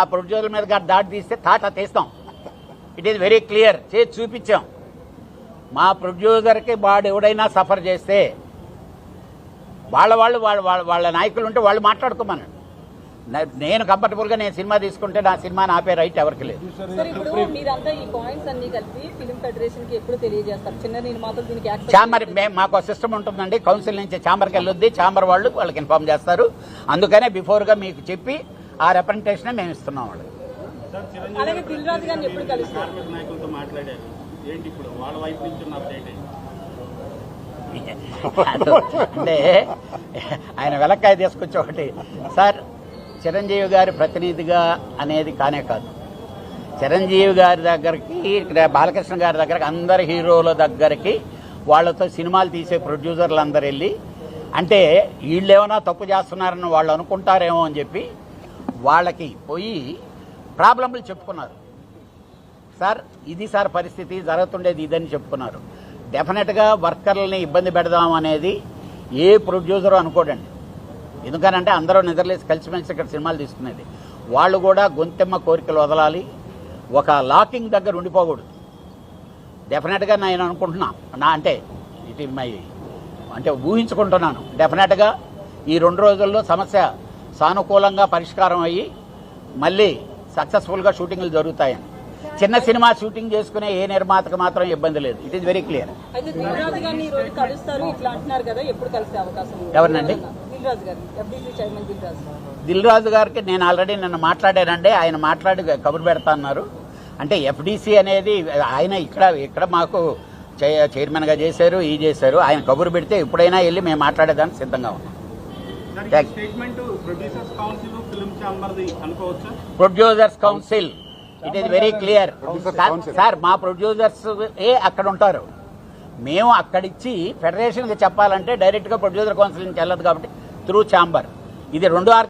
ఆ ప్రొడ్యూసర్ల మీద గారు దాడి తీస్తే తాట తీస్తాం. ఇట్ ఈస్ వెరీ క్లియర్ చేసి చూపించాం. మా ప్రొడ్యూసర్కి వాడు ఎవడైనా సఫర్ చేస్తే వాళ్ళ వాళ్ళు వాళ్ళ వాళ్ళ వాళ్ళ నాయకులు ఉంటే వాళ్ళు మాట్లాడుకోమని. నేను కంఫర్టబుల్గా నేను సినిమా తీసుకుంటే నా సినిమాని ఆపే రైట్ ఎవరికి లేదు. మేము మాకు సిస్టమ్ ఉంటుందండి. కౌన్సిల్ నుంచి ఛాంబర్కి వెళ్ళొద్ది. ఛాంబర్ వాళ్ళు వాళ్ళకి ఇన్ఫార్మ్ చేస్తారు. అందుకనే బిఫోర్గా మీకు చెప్పి ఆ రిప్రజెంటేషన్ మేము ఇస్తున్నాం వాళ్ళకి. అలాగే దిల్ రాజు గారిని ఎప్పుడు కలుస్తారు కార్మిక నాయకులతో మాట్లాడారు. ఏంటి ఇప్పుడు? వాళ్ళ అంటే ఆయన వెలక్కాయ తీసుకొచ్చి ఒకటి. సార్ చిరంజీవి గారి ప్రతినిధిగా అనేది కానే కాదు. చిరంజీవి గారి దగ్గరికి ఇక్కడ బాలకృష్ణ గారి దగ్గరికి అందరి హీరోల దగ్గరికి వాళ్ళతో సినిమాలు తీసే ప్రొడ్యూసర్లు అందరు వెళ్ళి అంటే వీళ్ళు ఏమైనా తప్పు చేస్తున్నారని వాళ్ళు అనుకుంటారేమో అని చెప్పి వాళ్ళకి పోయి ప్రాబ్లంలు చెప్పుకున్నారు. సార్ ఇది సార్ పరిస్థితి జరుగుతుండేది ఇదని చెప్పుకున్నారు. డెఫినెట్గా వర్కర్లని ఇబ్బంది పెడదాం అనేది ఏ ప్రొడ్యూసర్ అనుకోడండి. ఎందుకనంటే అందరూ నిద్రలేసి కలిసిమెలిసి ఇక్కడ సినిమాలు తీసుకునేది. వాళ్ళు కూడా గొంతెమ్మ కోరికలు వదలాలి. ఒక లాకింగ్ దగ్గర ఉండిపోకూడదు. డెఫినెట్గా నేను అనుకుంటున్నా నా అంటే ఇట్ మై అంటే ఊహించుకుంటున్నాను. డెఫినెట్గా ఈ రెండు రోజుల్లో సమస్య సానుకూలంగా పరిష్కారం అయ్యి మళ్ళీ సక్సెస్ఫుల్గా షూటింగ్లు జరుగుతాయని. చిన్న సినిమా షూటింగ్ చేసుకునే ఏ నిర్మాతకు మాత్రం ఇబ్బంది లేదు. It is very clear? ఎవరినండి? Dil Raju గారికి నేను ఆల్రెడీ నిన్న మాట్లాడానండి. ఆయన మాట్లాడి కబురు పెడతా అన్నారు. అంటే ఎఫ్డిసి అనేది ఆయన ఇక్కడ ఇక్కడ మాకు చైర్మన్గా చేశారు ఈ చేశారు. ఆయన కబురు పెడితే ఎప్పుడైనా వెళ్ళి మేము మాట్లాడేదానికి సిద్ధంగా ఉన్నాం సార్ Thank- ఈ స్టేట్మెంట్ ప్రొడ్యూసర్స్ కౌన్సిల్ ఫిల్మ్ ఛాంబర్ది అనుకోవచ్చా? Producers council it is very clear sir మా ప్రొడ్యూసర్స్ ఏ అక్కడ ఉంటారు? మేము అక్కడిచ్చి ఫెడరేషన్కి చెప్పాలంటే డైరెక్ట్గా ప్రొడ్యూసర్ కౌన్సిల్ నుంచి వెళ్ళదు కాబట్టి త్రూ ఛాంబర్ ఇది రెండు ఆర్